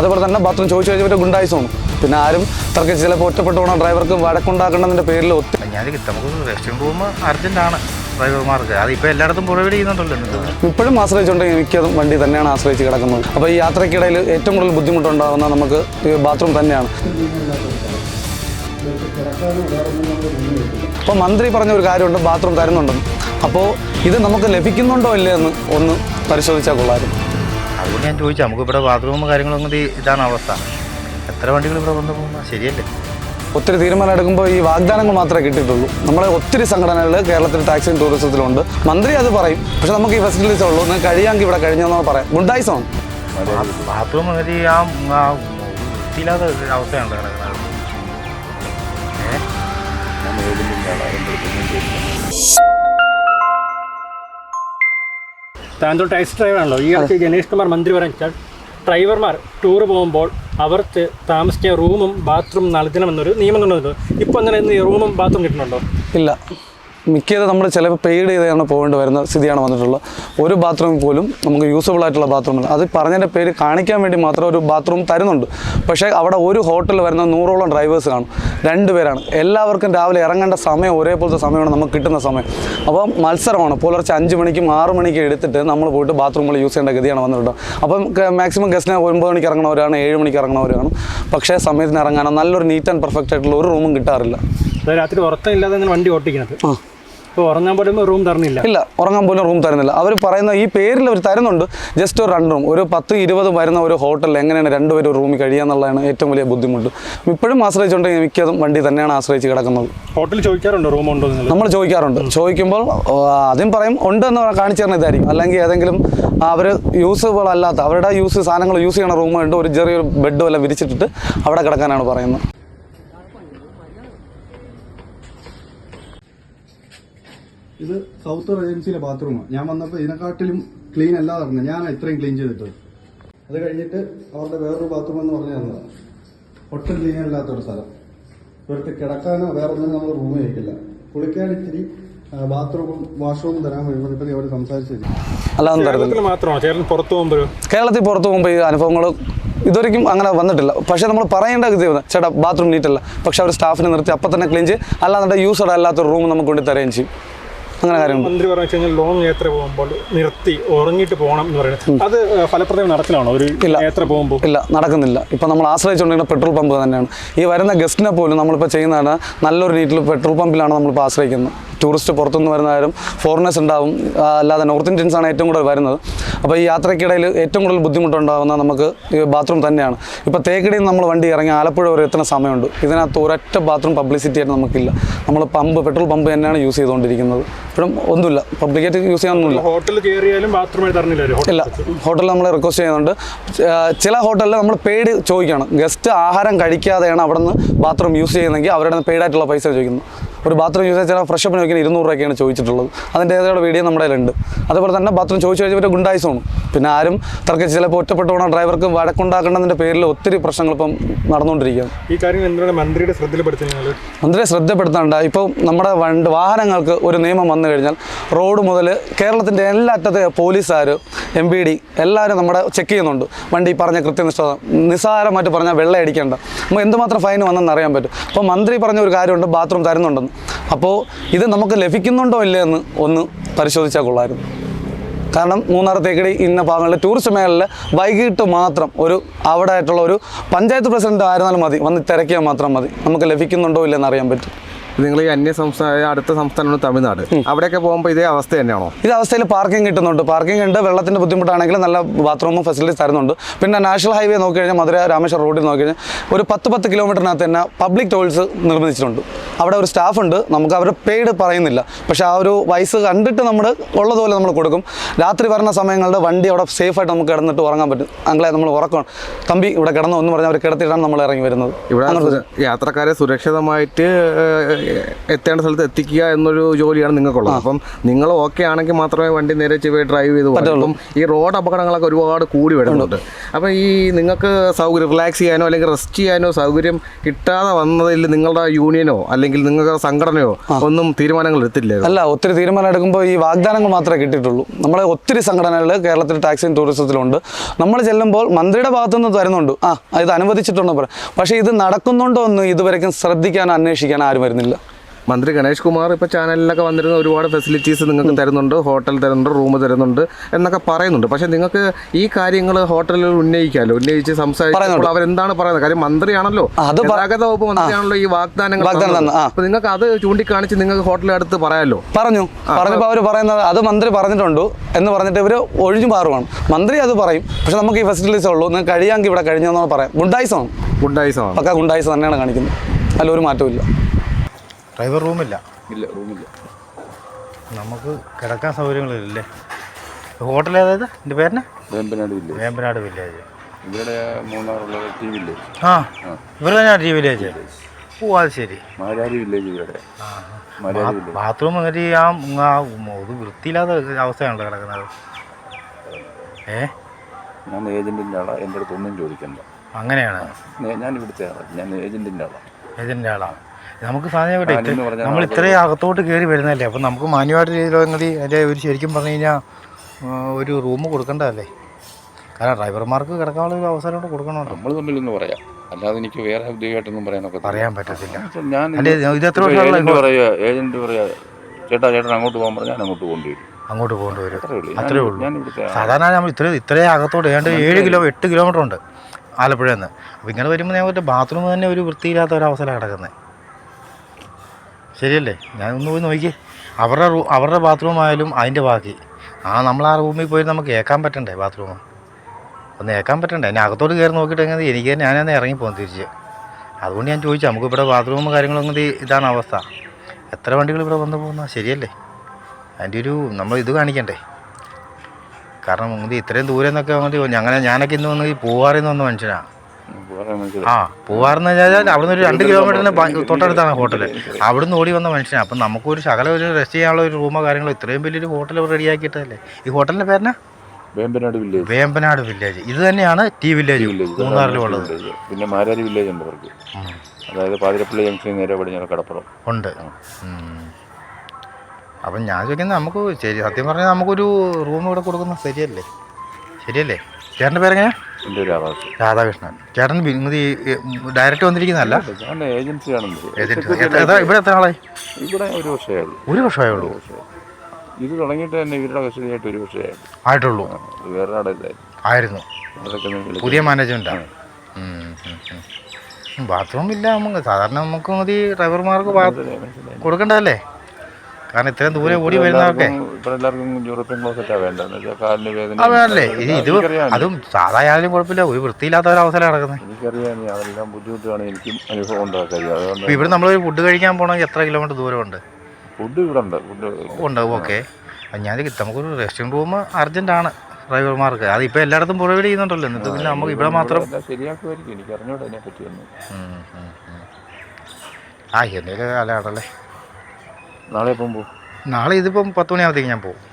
അതുപോലെ തന്നെ ബാത്റൂം ചോദിച്ചു കഴിഞ്ഞാൽ ഗുണ്ടായിസമാണ്. പിന്നെ ആരും തർക്കിച്ച് ചിലപ്പോൾ ഒറ്റപ്പെട്ടു പോകണം ഡ്രൈവർക്ക് വഴക്കുണ്ടാക്കേണ്ടതിന്റെ പേരിൽ ഒത്തിരി ഞാൻ നമുക്ക് റെസ്റ്റ് റൂം അർജന്റാണ് ഡ്രൈവർമാർക്ക്. അത് ഇപ്പോൾ എല്ലായിടത്തും പ്രൊവൈഡ് ചെയ്യുന്നുണ്ടല്ലോ ഇപ്പോഴും ആശ്രയിച്ചുണ്ടെങ്കിൽ മിക്കതും വണ്ടി തന്നെയാണ് ആശ്രയിച്ച് കിടക്കുന്നത്. അപ്പോൾ ഈ യാത്രയ്ക്കിടയിൽ ഏറ്റവും കൂടുതൽ ബുദ്ധിമുട്ടുണ്ടാകുന്ന നമുക്ക് ഈ ബാത്റൂം തന്നെയാണ്. അപ്പോൾ മന്ത്രി പറഞ്ഞ ഒരു കാര്യമുണ്ട് ബാത്റൂം തരുന്നുണ്ടെന്ന്. അപ്പോൾ ഇത് നമുക്ക് ലഭിക്കുന്നുണ്ടോ ഇല്ലേ എന്ന് ഒന്ന് പരിശോധിച്ചാൽ കൊള്ളായിരുന്നു അതുകൊണ്ട് ഞാൻ ചോദിച്ചു നമുക്ക് ഇവിടെ ബാത്റൂം കാര്യങ്ങളൊന്നും ഇത് ഇതാണ് അവസ്ഥ. എത്ര വണ്ടികൾ ഇവിടെ വന്നു പോകുന്നത് ശരിയല്ലേ? ഒത്തിരി തീരുമാനം എടുക്കുമ്പോൾ ഈ വാഗ്ദാനങ്ങൾ മാത്രമേ കിട്ടിയിട്ടുള്ളൂ. നമ്മളെ ഒത്തിരി സംഘടനകൾ കേരളത്തിൽ ടാക്സിയും ടൂറിസത്തിലുണ്ട് മന്ത്രി അത് പറയും. പക്ഷെ നമുക്ക് ഈ ഫെസിലിറ്റീസ് ഉള്ളൂ. നിങ്ങൾക്ക് കഴിയാമെങ്കിൽ ഇവിടെ കഴിഞ്ഞെന്ന് പറയാം. ഗുണ്ടായിസമാണ് ബാത്റൂം ഒരു ആ വൃത്തിയില്ലാത്ത അവസ്ഥയാണ് കിടക്കുന്നത്. ഏ? താങ്കൾ ടാക്സി ഡ്രൈവറാണല്ലോ ഈ ഇടയ്ക്ക് ഗണേഷ് കുമാർ മന്ത്രി പറഞ്ഞാൽ ഡ്രൈവർമാർ ടൂർ പോകുമ്പോൾ അവർക്ക് താമസിക്കാൻ റൂമും ബാത്റൂം നൽകണമെന്നൊരു നിയമം കൊണ്ടുവന്നത് ഇപ്പോൾ അങ്ങനെ റൂമും ബാത്റൂം കിട്ടുന്നുണ്ടോ? ഇല്ല. മിക്കത് നമ്മൾ ചിലപ്പോൾ പെയ്ഡ് ചെയ്താണ് പോകേണ്ടി വരുന്ന സ്ഥിതിയാണ് വന്നിട്ടുള്ളത്. ഒരു ബാത്റൂം പോലും നമുക്ക് യൂസബിൾ ആയിട്ടുള്ള ബാത്റൂമില്ല അത് പറഞ്ഞതിന്റെ പേര് കാണിക്കാൻ വേണ്ടി മാത്രം ഒരു ബാത്റൂം തരുന്നുണ്ട്. പക്ഷേ അവിടെ ഒരു ഹോട്ടലിൽ വരുന്ന നൂറോളം ഡ്രൈവേഴ്സ് കാണും. രണ്ട് പേരാണ്. എല്ലാവർക്കും രാവിലെ ഇറങ്ങേണ്ട സമയം ഒരേപോലത്തെ സമയമാണ് നമുക്ക് കിട്ടുന്ന സമയം. അപ്പോൾ മത്സരമാണ്. പുലർച്ചെ അഞ്ച് മണിക്കും ആറ് മണിക്കും എടുത്തിട്ട് നമ്മൾ പോയിട്ട് ബാത്റൂമുകൾ യൂസ് ചെയ്യേണ്ട ഗതിയാണ് വന്നിട്ടുള്ളത്. അപ്പം മാക്സിമം ഗസ്റ്റിനെ ഒൻപത് മണിക്ക് ഇറങ്ങണവരാണ് ഏഴ് മണിക്ക് ഇറങ്ങണവരാണ് പക്ഷേ സമയത്തിന് ഇറങ്ങാനോ നല്ലൊരു നീറ്റ് ആൻഡ് പെർഫെക്റ്റ് ആയിട്ടുള്ള ഒരു റൂമും കിട്ടാറില്ല. രാത്രി ഉറക്കമില്ലാതെ ഇല്ലാതെ വണ്ടി ഓട്ടിക്കുന്നത് ആ. ഉറങ്ങാൻ പോലും റൂം തരുന്നില്ല ഇല്ല ഉറങ്ങാൻ പോലും റൂം തരുന്നില്ല അവർ പറയുന്ന ഈ പേരിൽ അവർ തരുന്നുണ്ട്. ജസ്റ്റ് ഒരു രണ്ട് റൂം ഒരു പത്ത് ഇരുപത് വരുന്ന ഒരു ഹോട്ടൽ എങ്ങനെയാണ് രണ്ടുപേരും റൂമിൽ കഴിയുക എന്നുള്ളതാണ് ഏറ്റവും വലിയ ബുദ്ധിമുട്ട്. ഇപ്പോഴും ആശ്രയിച്ചുണ്ടെങ്കിൽ മിക്കതും വണ്ടി തന്നെയാണ് ആശ്രയിച്ച് കിടക്കുന്നത്. ഹോട്ടലിൽ ചോദിക്കാറുണ്ട് റൂം ഉണ്ടോ നമ്മൾ ചോദിക്കാറുണ്ട്. ചോദിക്കുമ്പോൾ ആദ്യം പറയും ഉണ്ട് എന്ന് കാണിച്ചു തരുന്ന ഇതായിരിക്കും. അല്ലെങ്കിൽ ഏതെങ്കിലും അവർ യൂസബിൾ അല്ലാത്ത അവരുടെ യൂസ് സാധനങ്ങൾ യൂസ് ചെയ്യണ റൂമുണ്ട് ഒരു ചെറിയൊരു ബെഡ് എല്ലാം വിരിച്ചിട്ടിട്ട് അവിടെ കിടക്കാനാണ് പറയുന്നത്. ഇത് സൗത്ത് ഏജൻസിയിലെ ബാത്റൂമാണ്. ഞാൻ വന്നപ്പോൾ ഇതിനെക്കാട്ടിലും ക്ലീൻ അല്ലാതെ പറഞ്ഞത് ഞാൻ ഇത്രയും ക്ലീൻ ചെയ്തിട്ട് അത് കഴിഞ്ഞിട്ട് അവരുടെ വേറൊരു ബാത്റൂം എന്ന് പറഞ്ഞു തന്നതാണ് ഒട്ടും ക്ലീൻ അല്ലാത്തൊരു സ്ഥലം. ഇവർക്ക് കിടക്കാനോ വേറെ ഒന്നും നമ്മൾ റൂം കഴിക്കില്ല കുളിക്കാൻ ഇത്തിരി ബാത്റൂമും വാഷ്റൂമും തരാൻ വരുമ്പോൾ അവർ സംസാരിച്ചില്ല കേരളത്തിൽ പുറത്തു കേരളം പുറത്ത് പോകുമ്പോഴോ കേരളത്തിൽ പുറത്ത് പോകുമ്പോൾ ഈ അനുഭവങ്ങൾ ഇതുവരെയും അങ്ങനെ വന്നിട്ടില്ല. പക്ഷേ നമ്മൾ പറയേണ്ട ഇത് ചേട്ടാ ബാത്റൂം നീറ്റല്ല പക്ഷേ അവർ സ്റ്റാഫിനെ നിർത്തി അപ്പം തന്നെ ക്ലീൻ ചെയ്യും അല്ലാതെ യൂസഡ് അല്ലാത്തൊരു റൂം നമുക്ക് കൊണ്ട് തരുകയും ചെയ്യും. അങ്ങനെ കാര്യങ്ങൾ മന്ത്രി പറഞ്ഞു കഴിഞ്ഞാൽ ലോങ് യാത്ര പോകുമ്പോൾ നിർത്തി ഉറങ്ങിയിട്ട് പോകണം എന്ന് പറയുന്നത്. അത് ഫലപ്രദം നടക്കലാണോ? ഒരു. യാത്ര പോകുമ്പോൾ? ഇല്ല നടക്കുന്നില്ല. ഇപ്പം നമ്മൾ ആശ്രയിച്ചുകൊണ്ടിരിക്കുന്ന പെട്രോൾ പമ്പ് തന്നെയാണ്. ഈ വരുന്ന ഗസ്റ്റിനെ പോലും നമ്മളിപ്പോൾ ചെയ്യുന്നതാണ് നല്ലൊരു നീറ്റിൽ പെട്രോൾ പമ്പിലാണ് നമ്മളിപ്പോൾ ആശ്രയിക്കുന്നത്. ടൂറിസ്റ്റ് പുറത്തുനിന്ന് വരുന്നവരും ഫോറിനേഴ്സ് ഉണ്ടാവും. അല്ലാതെ നോർത്ത് ഇന്ത്യൻസ് ആണ് ഏറ്റവും കൂടുതൽ വരുന്നത്. അപ്പോൾ ഈ യാത്രയ്ക്കിടയിൽ ഏറ്റവും കൂടുതൽ ബുദ്ധിമുട്ടുണ്ടാകുന്ന നമുക്ക് ഈ ബാത്റൂം തന്നെയാണ്. ഇപ്പോൾ തേക്കടിയിൽ നമ്മൾ വണ്ടി ഇറങ്ങി ആലപ്പുഴ വരെ എത്തുന്ന സമയമുണ്ട്. ഇതിനകത്ത് ഒരൊറ്റ ബാത്റൂം പബ്ലിസിറ്റി ആയിട്ട് നമുക്കില്ല. നമ്മൾ പമ്പ് പെട്രോൾ പമ്പ് തന്നെയാണ് യൂസ് ചെയ്തുകൊണ്ടിരിക്കുന്നത്. ഇപ്പോഴും ഒന്നുമില്ല. പബ്ലിക്കായിട്ട് യൂസ് ചെയ്യാനൊന്നുമില്ല ഹോട്ടൽ കയറിയാലും ബാത്റൂം തരുന്നില്ല ഇല്ല. ഹോട്ടലിൽ നമ്മൾ റിക്വസ്റ്റ് ചെയ്യുന്നുണ്ട്. ചില ഹോട്ടലിൽ നമ്മൾ പെയ്ഡ് ചോദിക്കണം. ഗസ്റ്റ് ആഹാരം കഴിക്കാതെയാണ് അവിടെ നിന്ന് ബാത്റൂം യൂസ് ചെയ്യുന്നതെങ്കിൽ അവരുടെ പെയ്ഡായിട്ടുള്ള പൈസ ചോദിക്കുന്നു. ഒരു ബാത്റൂം യൂസ് ചില ഫ്രഷ് അപ്പിന് വയ്ക്കുന്ന ഇരുന്നൂറ് രൂപയ്ക്കാണ് ചോദിച്ചിട്ടുള്ളത്. അതിന്റെ ഏതൊരു വീഡിയോ നമ്മുടെ കയ്യിലുണ്ട്. അതുപോലെ തന്നെ ബാത്റൂം ചോദിച്ചു കഴിഞ്ഞാൽ ഗുണ്ടായിസമാണ്. പിന്നെ ആരും തർക്കിച്ച് ചിലപ്പോൾ ഒറ്റപ്പെട്ടു പോകണം ഡ്രൈവർക്ക് വഴക്കുണ്ടാക്കേണ്ടതിന്റെ പേരിൽ ഒത്തിരി പ്രശ്നങ്ങൾ ഇപ്പം നടന്നുകൊണ്ടിരിക്കുകയാണ്. ഈ കാര്യം എന്താണ് മന്ത്രിയുടെ ശ്രദ്ധയിൽപ്പെടുത്തുന്നത് മന്ത്രിയെ ശ്രദ്ധപ്പെടുത്താണ്ട് ഇപ്പോൾ നമ്മുടെ വണ്ട് വാഹനങ്ങൾക്ക് ഒരു നിയമം വന്നു കഴിഞ്ഞാൽ റോഡ് മുതൽ കേരളത്തിന്റെ എല്ലാ അറ്റത്തെ പോലീസുകാർ എം പി ഡി എല്ലാവരും നമ്മുടെ ചെക്ക് ചെയ്യുന്നുണ്ട്. വണ്ടി പറഞ്ഞ കൃത്യനിഷ്ഠത നിസ്സാരമായിട്ട് പറഞ്ഞാൽ വെള്ളം അടിക്കേണ്ട നമുക്ക് എന്തുമാത്രം ഫൈൻ വന്നെന്ന് അറിയാൻ പറ്റും. അപ്പോൾ മന്ത്രി പറഞ്ഞ ഒരു കാര്യമുണ്ട് ബാത്റൂം തരുന്നുണ്ടെന്ന്. അപ്പോൾ ഇത് നമുക്ക് ലഭിക്കുന്നുണ്ടോ ഇല്ലേ എന്ന് ഒന്ന് പരിശോധിച്ചാൽ കൊള്ളായിരുന്നു. കാരണം മൂന്നാർ തേക്കടി ഇന്ന ഭാഗങ്ങളിൽ ടൂറിസ്റ്റ് മേഖലയിൽ വൈകിട്ട് മാത്രം ഒരു അവിടെ ആയിട്ടുള്ള ഒരു പഞ്ചായത്ത് പ്രസിഡന്റ് ആയിരുന്നാലും മതി വന്ന് തിരക്കിയാൽ മാത്രം മതി. നമുക്ക് ലഭിക്കുന്നുണ്ടോ ഇല്ലെന്ന് അറിയാൻ പറ്റും. നിങ്ങൾ ഈ അന്യ സംസ്ഥാന അടുത്ത സംസ്ഥാനമാണ് തമിഴ്നാട്. അവിടെയൊക്കെ പോകുമ്പോൾ ഇതേ അവസ്ഥ തന്നെയാണോ? ഇത് അവസ്ഥയിൽ പാർക്കിംഗ് കിട്ടുന്നുണ്ട്. പാർക്കിംഗ് ഉണ്ട്. വെള്ളത്തിന്റെ ബുദ്ധിമുട്ടാണെങ്കിൽ നല്ല ബാത്റൂമും ഫെസിലിറ്റീസ് തരുന്നുണ്ട്. പിന്നെ നാഷണൽ ഹൈവേ നോക്കി കഴിഞ്ഞാൽ മധുര രാമേശ്വരം റോഡിൽ നോക്കി കഴിഞ്ഞാൽ ഒരു പത്ത് പത്ത് കിലോമീറ്ററിനകത്ത് തന്നെ പബ്ലിക് ടോയ്ലറ്റ്സ് നിർമ്മിച്ചിട്ടുണ്ട്. അവിടെ ഒരു സ്റ്റാഫ് ഉണ്ട്. നമുക്ക് അവർ പെയ്ഡ് പറയുന്നില്ല. പക്ഷേ ആ ഒരു വയസ്സ് കണ്ടിട്ട് നമ്മൾ ഉള്ളതുപോലെ നമ്മൾ കൊടുക്കും. രാത്രി വരുന്ന സമയങ്ങളിൽ വണ്ടി അവിടെ സേഫായിട്ട് നമുക്ക് കിടന്നിട്ട് ഉറങ്ങാൻ പറ്റും. അങ്ങളെ നമ്മൾ ഉറക്കണം. തമ്പി ഇവിടെ കിടന്നു എന്ന് പറഞ്ഞാൽ അവർ കിടത്തിയിട്ടാണ് നമ്മൾ ഇറങ്ങി വരുന്നത്. ഇവിടെ യാത്രക്കാരെ സുരക്ഷിതമായിട്ട് എത്തേണ്ട സ്ഥലത്ത് എത്തിക്കുക എന്നൊരു ജോലിയാണ് നിങ്ങൾക്കുള്ളത്. അപ്പം നിങ്ങൾ ഓക്കെ ആണെങ്കിൽ മാത്രമേ വണ്ടി നേരെ ചൊവ്വേ ഡ്രൈവ് ചെയ്ത് പറ്റുള്ളൂ ഈ റോഡ് അപകടങ്ങളൊക്കെ ഒരുപാട് കൂടി വരുന്നുണ്ട്. അപ്പം ഈ നിങ്ങൾക്ക് സൗകര്യം റിലാക്സ് ചെയ്യാനോ അല്ലെങ്കിൽ റെസ്റ്റ് ചെയ്യാനോ സൗകര്യം കിട്ടാതെ വന്നതിൽ നിങ്ങളുടെ യൂണിയനോ അല്ലെങ്കിൽ നിങ്ങളുടെ സംഘടനയോ ഒന്നും തീരുമാനങ്ങൾ എടുത്തില്ല അല്ല ഒത്തിരി തീരുമാനം എടുക്കുമ്പോൾ ഈ വാഗ്ദാനങ്ങൾ മാത്രമേ കിട്ടിയിട്ടുള്ളൂ. നമ്മളെ ഒത്തിരി സംഘടനകൾ കേരളത്തിൽ ടാക്സി ടൂറിസത്തിലുണ്ട് നമ്മൾ ചെല്ലുമ്പോൾ മന്ത്രിയുടെ ഭാഗത്തുനിന്ന് തരുന്നുണ്ട് ആ ഇത് അനുവദിച്ചിട്ടുണ്ടോ പറയാം. പക്ഷേ ഇത് നടക്കുന്നുണ്ടോ എന്ന് ഇതുവരെയും ശ്രദ്ധിക്കാനോ അന്വേഷിക്കാനോ ആരും വരുന്നില്ല. മന്ത്രി ഗണേഷ് കുമാർ ഇപ്പോൾ ചാനലിലൊക്കെ വന്നിരുന്ന ഒരുപാട് ഫെസിലിറ്റീസ് നിങ്ങൾക്ക് തരുന്നുണ്ട് ഹോട്ടൽ തരുന്നുണ്ട് റൂം തരുന്നുണ്ട് എന്നൊക്കെ പറയുന്നുണ്ട്. പക്ഷേ നിങ്ങൾക്ക് ഈ കാര്യങ്ങൾ ഹോട്ടലിൽ ഉന്നയിക്കാമല്ലോ ഉന്നയിച്ച് സംസാരിക്കുമ്പോൾ അവർ അവരെന്താണ് പറയുന്നത്? കാര്യം മന്ത്രിയാണല്ലോ. ഗതാഗത വകുപ്പ് മന്ത്രിയാണല്ലോ ഈ വാഗ്ദാനങ്ങൾ. അപ്പോൾ നിങ്ങൾക്ക് അത് ചൂണ്ടിക്കാണിച്ച് നിങ്ങൾക്ക് ഹോട്ടലിൽ അടുത്ത് പറയാമല്ലോ പറഞ്ഞു. പറഞ്ഞപ്പോൾ അവർ പറയുന്നത് അത് മന്ത്രി പറഞ്ഞിട്ടുണ്ട് എന്ന് പറഞ്ഞിട്ട് ഇവർ ഒഴിഞ്ഞു മാറുവാണ്. മന്ത്രി അത് പറയും. പക്ഷെ നമുക്ക് ഈ ഫെസിലിറ്റീസ് ഉള്ളൂ. നിങ്ങൾക്ക് കഴിയാമെങ്കിൽ ഇവിടെ കഴിഞ്ഞെന്നാണ് പറയാം. ഗുണ്ടായിസമാണ് ഗുണ്ടായിസമാണ് പക്ക ഗുണ്ടായിസം തന്നെയാണ് കാണിക്കുന്നത്. അല്ല ഒരു മാറ്റവും ഇല്ല ഡ്രൈവർ റൂമില്ല. ഇല്ല റൂമില്ല. നമുക്ക് കിടക്കാൻ സൗകര്യങ്ങളില്ലേ ഹോട്ടൽ ഏതായത് എന്റെ പേരിന് വേമ്പനാട് വില്ലേജ്. വേമ്പനാട് വില്ലേജ്. ഇവിടെ മൂന്നാറുള്ള ടി വില്ലേജ് ആ. ഇവിടെ തന്നെ ടി വില്ലേജ്. ഓ അത് ശരി. മാരാരി വില്ലേജ് ഇവിടെ. ബാത്റൂം എന്നിട്ട് ആ ഇത് വൃത്തിയില്ലാത്ത അവസ്ഥയാണല്ലോ കിടക്കുന്നത്. ഏ? ഞാൻ ഏജന്റിന്റെ ആളാണ് എന്റെ അടുത്ത് ഒന്നും ചോദിക്കണ്ട. അങ്ങനെയാണ്. ഞാൻ ഇവിടുത്തെ ആളാണ് ഞാൻ ഏജന്റിന്റെ ആളാണ് ഏജന്റിന്റെ ആളാണ് നമുക്ക് സാധനം നമ്മൾ ഇത്രയും അകത്തോട്ട് കയറി വരുന്നതല്ലേ? അപ്പം നമുക്ക് മാന്യമായിട്ട് രീതിയിലെങ്കിൽ അതിന്റെ ഒരു ശരിക്കും പറഞ്ഞു കഴിഞ്ഞാൽ ഒരു റൂം കൊടുക്കേണ്ടതല്ലേ? കാരണം ഡ്രൈവർമാർക്ക് കിടക്കാനുള്ള ഒരു അവസരം കൂടെ കൊടുക്കണമല്ലോ. നമ്മൾ തമ്മിലൊന്ന് പറയാം. അല്ലാതെ എനിക്ക് വേറെ ഔദ്യോഗികമായിട്ടൊന്നും പറയാനൊക്കെ പറയാൻ പറ്റത്തില്ല. ഞാൻ ഇത് എത്ര പറയുക പറയുക ചേട്ടാ ചേട്ടൻ അങ്ങോട്ട് പോകാൻ പറഞ്ഞാൽ ഞാൻ അങ്ങോട്ട് കൊണ്ടുവരും അങ്ങോട്ട് പോകേണ്ടി വരും. അത്രേ ഉള്ളൂ. സാധാരണ നമ്മൾ ഇത്രയും ഇത്രയും അകത്തോട്ട് ഏതാണ്ട് ഏഴ് കിലോ എട്ട് കിലോമീറ്റർ ഉണ്ട് ആലപ്പുഴയിൽ നിന്ന്. അപ്പോൾ ഇങ്ങനെ വരുമ്പോൾ ഞാൻ ഒരു ബാത്റൂം തന്നെ ഒരു വൃത്തിയില്ലാത്ത ഒരു അവസരം കിടക്കുന്നത്. ശരിയല്ലേ? ഞാൻ ഒന്ന് പോയി നോക്കി. അവരുടെ റൂ അവരുടെ ബാത്റൂം ആയാലും അതിന്റെ ബാക്കി. ആ നമ്മൾ ആ റൂമിൽ പോയി നമുക്ക് ഏക്കാൻ പറ്റണ്ടേ ബാത്റൂം ഒന്ന് ഏക്കാൻ പറ്റണ്ടേ? എന്നെ അകത്തോട്ട് കയറി നോക്കിയിട്ടെങ്കിൽ എനിക്ക് ഞാനെന്നെ ഇറങ്ങിപ്പോകും തിരിച്ച്. അതുകൊണ്ട് ഞാൻ ചോദിച്ചു നമുക്കിവിടെ ബാത്റൂം കാര്യങ്ങളൊന്നും ഇത് ഇതാണ് അവസ്ഥ. എത്ര വണ്ടികൾ ഇവിടെ വന്നു പോകുന്ന? ശരിയല്ലേ? അതിന്റെ ഒരു നമ്മൾ ഇത് കാണിക്കണ്ടേ? കാരണം ഇത് ഇത്രയും ദൂരെ നിന്നൊക്കെ വന്നിട്ട് ഞാനൊക്കെ ഇന്ന് വന്ന് ഈ പൂവാറിന്ന് വന്ന മനുഷ്യനാണ് ആ പൂവാറെന്ന് വെച്ചാൽ അവിടുന്ന് ഒരു രണ്ട് കിലോമീറ്ററിന് തൊട്ടടുത്താണ് ഹോട്ടൽ അവിടുന്ന് ഓടി വന്ന മനുഷ്യനാണ് അപ്പം നമുക്കൊരു ശകല ഒരു റെസ്റ്റ് ചെയ്യാനുള്ള ഒരു റൂമോ കാര്യങ്ങളോ ഇത്രയും വലിയൊരു ഹോട്ടൽ റെഡിയാക്കിയിട്ടല്ലേ ഈ ഹോട്ടലിന്റെ പേരെന്നാ? വേമ്പനാട് വില്ലേജ് വേമ്പനാട് വില്ലേജ് ഇത് തന്നെയാണ് ടി വില്ലേജ് മൂന്നാറിലുള്ളത് പിന്നെ മാരാരി വില്ലേജ് ഉണ്ട് അവർക്ക്. അതായത് പാതിരപ്പള്ളി ജംഗ്ഷൻ നേരെ പടിഞ്ഞാറ് കടപ്പുറം. ഉണ്ട്. അപ്പം ഞാൻ ചോദിക്കുന്നത് നമുക്ക് ശരി സത്യം പറഞ്ഞാൽ നമുക്കൊരു റൂം ഇവിടെ കൊടുക്കുന്നത് ശരിയല്ലേ? ശരിയല്ലേ? ചേട്ടന്റെ പേരെങ്ങനെയാ? എന്റെ ഒരു ആവാസം രാധാകൃഷ്ണൻ ചേട്ടൻ ഇത് ഡയറക്റ്റ് വന്നിരിക്കുന്നതല്ല? ഞാൻ ഏജൻസിയാണെന്ന് ഇവിടെ എത്ര ആളായി? ഇവിടെ ഒരു വർഷമേ ഉള്ളൂ ഒരു വർഷമേ ഉള്ളൂ ഇത് തുടങ്ങിയിട്ട് തന്നെ ഇവരുടെ കസ്റ്റഡിയായിട്ട് ഒരു വർഷമേ ആയിട്ടുള്ളൂ? വേറെ ആയിരുന്നു. പുതിയ മാനേജ്മെന്റാണ് ബാത്റൂം ഇല്ല നമുക്ക്. സാധാരണ നമുക്ക് മതി ഡ്രൈവർമാർക്ക് കൊടുക്കണ്ടല്ലേ കാരണം ഇത്രയും ദൂരെ ഓടി വരുന്നതൊക്കെ ഇപ്പൊ എല്ലാവർക്കും യൂറോപ്യൻ വേണ്ടത്. കാലിന് വേദന അതല്ലേ ഇത് ഇത് അതും സാധാ ആയാലും കുഴപ്പമില്ല. ഒരു വൃത്തിയില്ലാത്ത ഒരു അവസരം നടക്കുന്നത് എനിക്കറിയാം അതെല്ലാം ബുദ്ധിമുട്ടാണ്. എനിക്കും അനുഭവം ഉണ്ടാക്കുക അതുകൊണ്ട് ഇവിടെ നമ്മൾ ഫുഡ് കഴിക്കാൻ പോകണമെങ്കിൽ എത്ര കിലോമീറ്റർ ദൂരമുണ്ട്? ഫുഡ് ഇവിടെ ഉണ്ട് ഫുഡ് ഉണ്ട്. ഓക്കെ. ഞാൻ നമുക്കൊരു റെസ്റ്റിംഗ് റൂം അർജന്റ് ആണ് ഡ്രൈവർമാർക്ക്. അത് ഇപ്പോൾ എല്ലായിടത്തും പ്രൊവൈഡ് ചെയ്യുന്നുണ്ടല്ലോ എന്നിട്ട് പിന്നെ നമുക്ക് ഇവിടെ മാത്രം ശരിയാക്കുമായിരിക്കും. എനിക്ക് അറിഞ്ഞൂടെ അതിനെ പറ്റിയൊന്നും. ആ എന്തെങ്കിലും കാലഘട്ടമല്ലേ നാളെ എപ്പം പോകും നാളെ ഇതിപ്പം പത്ത് മണിയാകുമ്പോഴത്തേക്ക് ഞാൻ പോകും